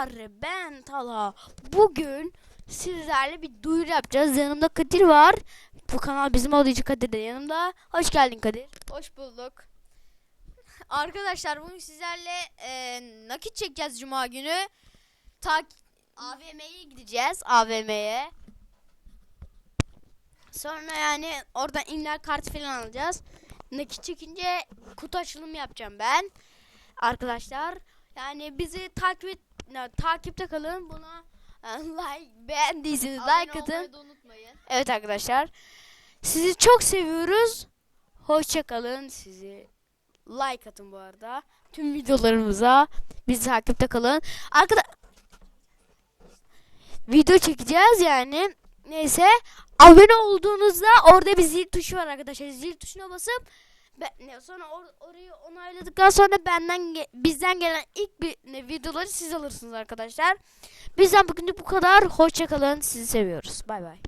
Arkadaşlar ben Talha. Bugün sizlerle bir duyuru yapacağız. Yanımda Kadir var. Bu kanal bizim olduğu Kadir de yanımda. Hoş geldin Kadir. Hoş bulduk. Arkadaşlar bugün sizlerle e, nakit çekeceğiz cuma günü. Tak AVM'ye gideceğiz. AVM'ye. Sonra yani oradan imla kartı falan alacağız. Nakit çekince kutu açılımı yapacağım ben. Arkadaşlar yani bizi takip et, ya, takipte kalın. Buna e, like beğendiyseniz like atın. Evet arkadaşlar. Sizi çok seviyoruz. Hoşça kalın. Sizi like atın bu arada. Tüm videolarımıza bizi takipte kalın. Arkada video çekeceğiz yani. Neyse abone olduğunuzda orada bir zil tuşu var arkadaşlar. Zil tuşuna basıp be- ne, sonra or- orayı onayladıktan sonra benden bizden gelen ilk bir ne, videoları siz alırsınız arkadaşlar. Bizden bugünlük bu kadar. Hoşça kalın. Sizi seviyoruz. Bay bay.